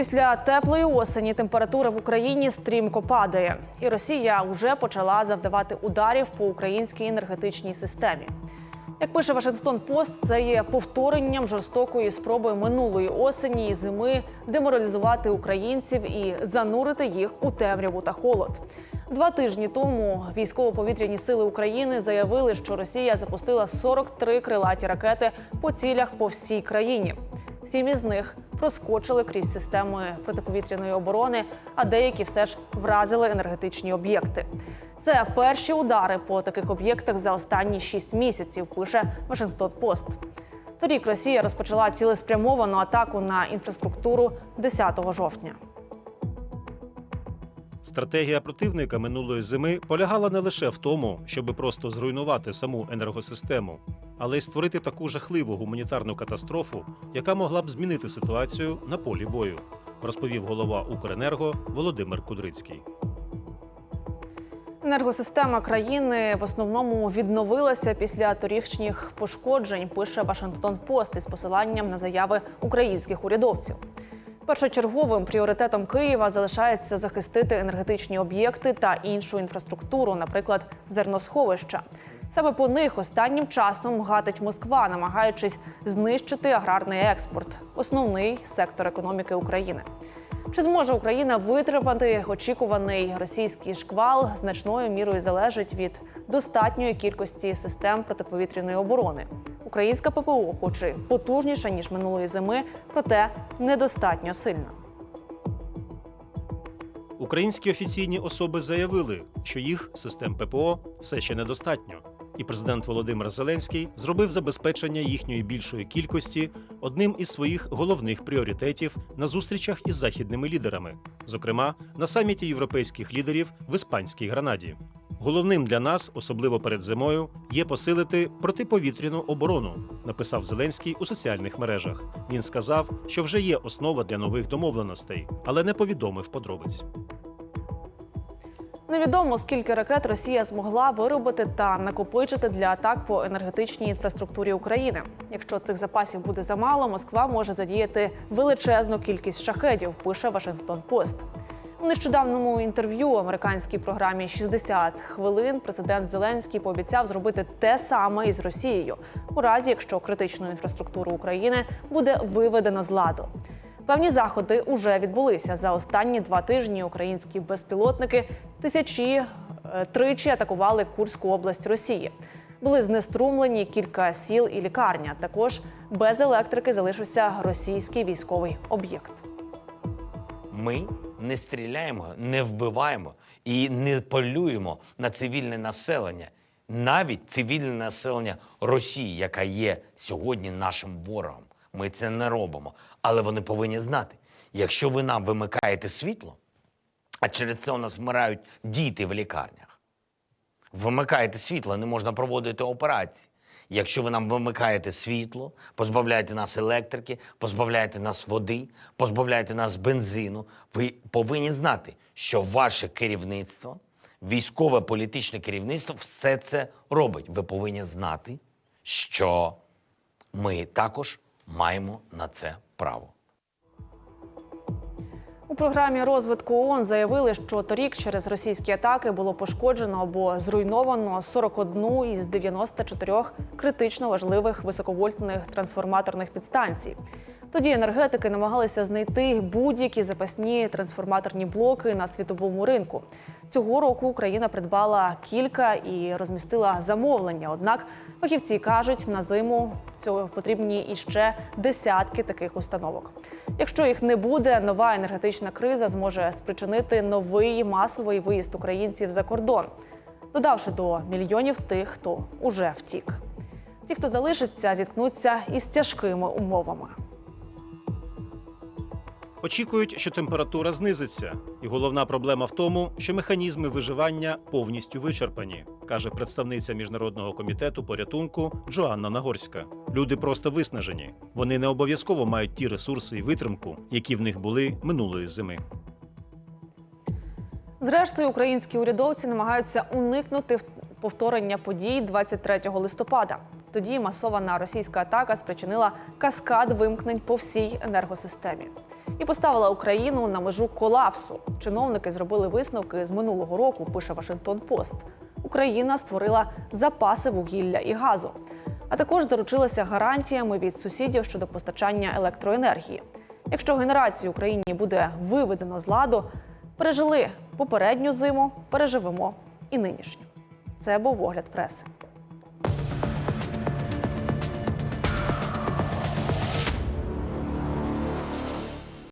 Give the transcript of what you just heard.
Після теплої осені температура в Україні стрімко падає, і Росія вже почала завдавати ударів по українській енергетичній системі. Як пише Вашингтон Пост, це є повторенням жорстокої спроби минулої осені і зими деморалізувати українців і занурити їх у темряву та холод. Два тижні тому військово-повітряні сили України заявили, що Росія запустила 43 крилаті ракети по цілях по всій країні. Сім із них проскочили крізь системи протиповітряної оборони, а деякі все ж вразили енергетичні об'єкти. Це перші удари по таких об'єктах за останні шість місяців. Пише Вашингтон Пост. Торік Росія розпочала цілеспрямовану атаку на інфраструктуру 10 жовтня. Стратегія противника минулої зими полягала не лише в тому, щоб просто зруйнувати саму енергосистему, але й створити таку жахливу гуманітарну катастрофу, яка могла б змінити ситуацію на полі бою, розповів голова Укренерго Володимир Кудрицький. Енергосистема країни в основному відновилася після торічніх пошкоджень. Пише Вашингтон Пост із посиланням на заяви українських урядовців. Першочерговим пріоритетом Києва залишається захистити енергетичні об'єкти та іншу інфраструктуру, наприклад, зерносховища. Саме по них останнім часом гатить Москва, намагаючись знищити аграрний експорт, основний сектор економіки України. Чи зможе Україна витримати очікуваний російський шквал значною мірою залежить від достатньої кількості систем протиповітряної оборони. Українська ППО, хоч і потужніша ніж минулої зими, проте недостатньо сильна. Українські офіційні особи заявили, що їх систем ППО все ще недостатньо, і президент Володимир Зеленський зробив забезпечення їхньої більшої кількості одним із своїх головних пріоритетів на зустрічах із західними лідерами, зокрема на саміті європейських лідерів в іспанській Гранаді. Головним для нас, особливо перед зимою, є посилити протиповітряну оборону, написав Зеленський у соціальних мережах. Він сказав, що вже є основа для нових домовленостей, але не повідомив подробиць. Невідомо скільки ракет Росія змогла виробити та накопичити для атак по енергетичній інфраструктурі України. Якщо цих запасів буде замало, Москва може задіяти величезну кількість шахедів. Пише Вашингтон Пост. У нещодавному інтерв'ю американській програмі «60 хвилин президент Зеленський пообіцяв зробити те саме із Росією, у разі якщо критичну інфраструктуру України буде виведено з ладу. Певні заходи уже відбулися за останні два тижні. Українські безпілотники тисячі е, тричі атакували Курську область Росії. Були знеструмлені кілька сіл і лікарня. Також без електрики залишився російський військовий об'єкт. Ми не стріляємо, не вбиваємо і не полюємо на цивільне населення, навіть цивільне населення Росії, яка є сьогодні нашим ворогом. Ми це не робимо. Але вони повинні знати, якщо ви нам вимикаєте світло, а через це у нас вмирають діти в лікарнях. Вимикаєте світло, не можна проводити операції. Якщо ви нам вимикаєте світло, позбавляєте нас електрики, позбавляєте нас води, позбавляєте нас бензину, ви повинні знати, що ваше керівництво, військове політичне керівництво все це робить. Ви повинні знати, що ми також маємо на це право. У програмі розвитку ООН заявили, що торік через російські атаки було пошкоджено або зруйновано 41 із 94 критично важливих високовольтних трансформаторних підстанцій. Тоді енергетики намагалися знайти будь-які запасні трансформаторні блоки на світовому ринку. Цього року Україна придбала кілька і розмістила замовлення. Однак фахівці кажуть, на зиму цього потрібні іще десятки таких установок. Якщо їх не буде, нова енергетична криза зможе спричинити новий масовий виїзд українців за кордон, додавши до мільйонів тих, хто уже втік. Ті, хто залишиться, зіткнуться із тяжкими умовами. Очікують, що температура знизиться, і головна проблема в тому, що механізми виживання повністю вичерпані, каже представниця міжнародного комітету порятунку Джоанна Нагорська. Люди просто виснажені. Вони не обов'язково мають ті ресурси і витримку, які в них були минулої зими. Зрештою, українські урядовці намагаються уникнути повторення подій 23 листопада. Тоді масована російська атака спричинила каскад вимкнень по всій енергосистемі. І поставила Україну на межу колапсу. Чиновники зробили висновки з минулого року. Пише Вашингтон Пост. Україна створила запаси вугілля і газу, а також заручилася гарантіями від сусідів щодо постачання електроенергії. Якщо генерацію Україні буде виведено з ладу, пережили попередню зиму, переживемо і нинішню. Це був огляд преси.